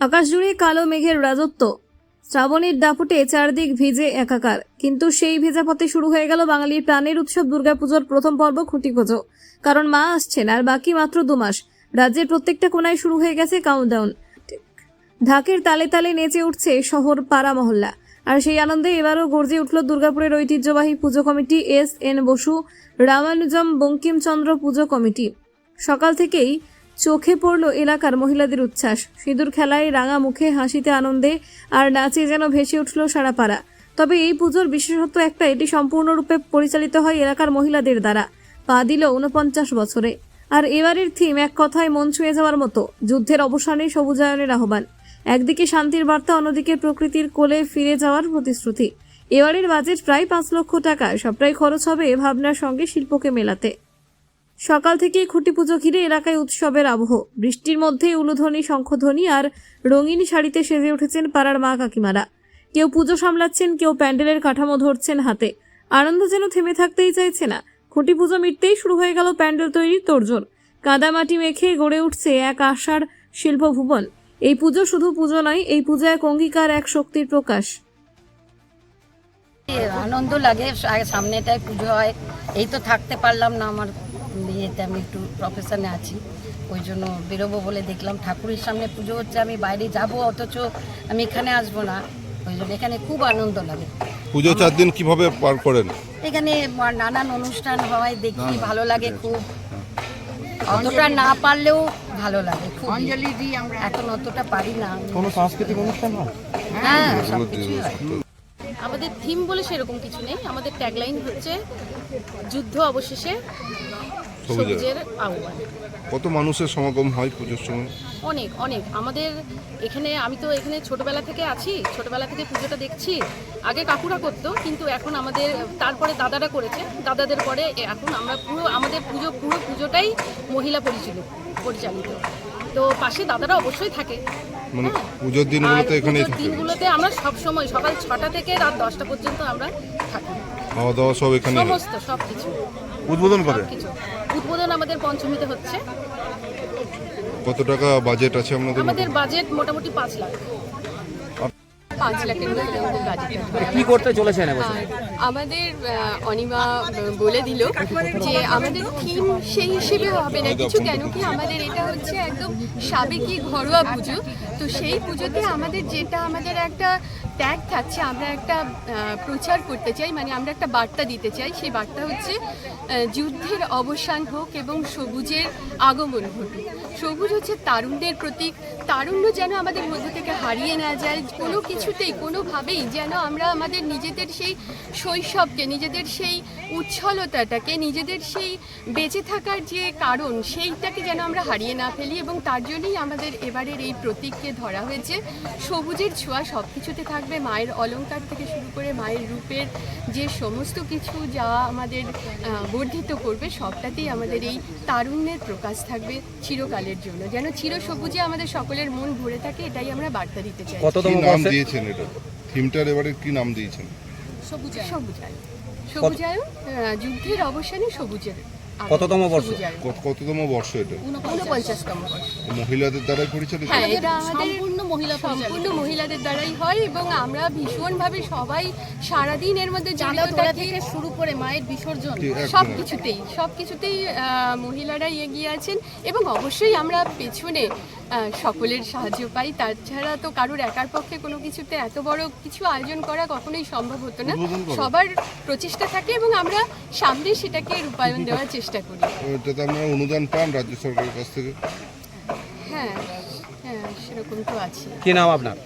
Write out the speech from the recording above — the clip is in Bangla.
আকাশ জুড়ে কালো মেঘের রাজত্ব। শ্রাবণের দাপুটে চারদিক ভিজে একাকার। কিন্তু সেই ভেজা পথে শুরু হয়ে গেল বাঙালির প্রাণের উৎসব দুর্গাপুজোর প্রথম পর্ব খুঁটি পুজো কারণ মা আসছেন আর বাকি মাত্র দু মাস। রাজ্যের প্রত্যেকটা কোনায় শুরু হয়ে গেছে কাউন্টডাউন ঢাকের তালে তালে নেচে উঠছে শহর পাড়া মহল্লা। আর সেই আনন্দে এবারও গর্জে উঠল দুর্গাপুরের ঐতিহ্যবাহী পুজো committee S N Basu, Ramanujam Bankimchandra পুজো কমিটি। সকাল থেকেই চোখে পড়ল এলাকার মহিলাদের উচ্ছ্বাস। সিঁদুর খেলায় রাঙা মুখে, হাসিতে আনন্দে আর নাচে যেন ভেসে উঠল সারা পাড়া তবে এই পুজোর বিশেষত্ব একটা এটি সম্পূর্ণরূপে পরিচালিত হয় এলাকার মহিলাদের দ্বারা। পা দিল উনপঞ্চাশ বছরে। আর এবারের থিম এক কথায় মন ছুঁয়ে যাওয়ার মতো। যুদ্ধের অবসানে সবুজায়নের আহ্বান। একদিকে শান্তির বার্তা, অন্যদিকে প্রকৃতির কোলে ফিরে যাওয়ার প্রতিশ্রুতি। এবারের বাজেট প্রায় পাঁচ লক্ষ টাকা। সবটাই খরচ হবে ভাবনার সঙ্গে শিল্পকে মেলাতে। সকাল থেকেই খুঁটি পুজো ঘিরে এলাকায় উৎসবের আবহ। বৃষ্টির মধ্যেই উলুধ্বনি, শঙ্খধ্বনি আর রঙিন শাড়িতে সেজে উঠেছেন পাড়ার মা কাকিমারা। কেউ পুজো সামলাচ্ছেন, কেউ প্যান্ডেলের কাঠামো ধরছেন হাতে। আনন্দ যেন থেমে থাকতেই চাইছে না। খুঁটি পুজো মিটতেই শুরু হয়ে গেল প্যান্ডেল তৈরির তোড়জোড়। কাদামাটি মেখে গড়ে উঠছে এক আশার শিল্পভুবন। এই পুজো শুধু পুজো নয়, এই পুজো এক অঙ্গীকার, এক শক্তির প্রকাশ। আনন্দ লাগে সামনেটায় পুজো হয়। এই তো থাকতে পারলাম না আমার ইয়েতে আমি একটু প্রফেশনে আছি। ওই জন্য বেরোবো বলে দেখলাম। ঠাকুরের সামনে পুজো হচ্ছে আমি বাইরে যাব অথচ আমি এখানে আসব না। ওই জন্য এখানে খুব আনন্দ লাগে। পুজো চার দিন কীভাবে পার করেন? এখানে নানান অনুষ্ঠান হয় দেখি ভালো লাগে খুব। অতটা না পারলেও ভালো লাগে খুব অঞ্জলি দিই আমরা এখন অতটা পারি না। কোনো সাংস্কৃতিক অনুষ্ঠান হয়? হ্যাঁ সব কিছুই হয়। আমাদের থিম বলে সেরকম কিছু নেই। আমাদের ট্যাগলাইন হচ্ছে যুদ্ধ অবশেষে সবুজের। আহ্বান কত মানুষের সমাগম হয় পুজোর সময়? অনেক অনেক। আমাদের এখানে আমি তো এখানে ছোটবেলা থেকে আছি ছোটবেলা থেকে পুজোটা দেখছি। আগে কাকুরা করতো কিন্তু এখন আমাদের তারপরে দাদারা করেছে। দাদাদের পরে এখন আমরা পুরো আমাদের পুজো পুরো পুজোটাই মহিলা পরিচালিত পরিচালিত। তো পাশে দাদারা অবশ্যই থাকে। মানে হ্যাঁ। পুজোর দিনগুলোতে এখানেই পুজোর দিনগুলোতে আমরা সব সময় সকাল ছটা থেকে রাত দশটা পর্যন্ত আমরা থাকি। খাওয়া দাওয়া সব এখানে সমস্ত সব কিছু উদ্বোধন করে? সবকিছু। উদ্বোধন আমাদের পঞ্চমীতে হচ্ছে। কত টাকা বাজেট আছে আপনাদের আমাদের বাজেট মোটামুটি পাঁচ লাখ। পাঁচ লাখের মধ্যে আমাদের বাজেট কি করতে চলেছেন এবছর আমাদের অনিমা বলে দিল যে আমাদের থিম সেই হিসেবে হবে না। কিছু কেন কি আমাদের এটা হচ্ছে একদম সাবেকি ঘরোয়া পুজো। তো সেই পুজোতে আমাদের যেটা আমাদের একটা ট্যাগ থাকছে আমরা একটা প্রচার করতে চাই মানে আমরা একটা বার্তা দিতে চাই। সেই বার্তা হচ্ছে যুদ্ধের অবসান হোক এবং সবুজের আগমন ঘটুক। সবুজ হচ্ছে তারুণ্যের প্রতীক। তারুণ্য যেন আমাদের মধ্যে থেকে হারিয়ে না যায় কোনো কিছুতেই কোনোভাবেই যেন আমরা আমাদের নিজেদের সেই শৈশবকে নিজেদের সেই উচ্ছলতাটাকে নিজেদের সেই বেঁচে থাকার যে কারণ সেইটাকে যেন আমরা হারিয়ে না ফেলি এবং তার জন্যই আমাদের এবারের এই প্রতীককে ধরা হয়েছে। সবুজের ছোঁয়া সব কিছুতে থাকবে মায়ের অলঙ্কার থেকে শুরু করে মায়ের রূপের যে সমস্ত কিছু যা আমাদের বর্ধিত করবে সবটাতেই আমাদের এই তারুণ্যের প্রকাশ থাকবে চিরকালের জন্য। যেন চিরসবুজে আমাদের সকলের মন ভরে থাকে এটাই আমরা বার্তা দিতে চাই। কততম বর্ষে দিয়েছেন এটা থিমটার এবারে কি নাম দিয়েছেন? সবুজায়ন সবুজায়ন সবুজায়ন যুদ্ধের অবসানে সবুজের কততম বর্ষ? কততম বর্ষ এটা? উনপঞ্চাশতম বর্ষ। মহিলাদের দ্বারাই পরিচালিত? হ্যাঁ এটা আমাদের সম্পূর্ণ মহিলা সম্পূর্ণ মহিলাদের দ্বারাই হয় এবং আমরা ভীষণভাবে সবাই সারাদিন এর মধ্যে তোলা থেকে। শুরু করে মায়ের বিসর্জন সব কিছুতেই সব কিছুতেই মহিলারাই এগিয়ে আছেন এবং অবশ্যই আমরা পেছনে আহ, সকলের সাহায্য পাই। তাছাড়া তো কারোর একার পক্ষে কোনো কিছুতে এত বড় কিছু আয়োজন করা কখনোই সম্ভব হতো না। সবার প্রচেষ্টা থাকে এবং আমরা সামনে সেটাকে রূপায়ণ দেওয়ার চেষ্টা করি। অনুদান পান রাজ্য সরকারের কাছ থেকে। হ্যাঁ হ্যাঁ সেরকম তো আছে। কি নাম আপনার?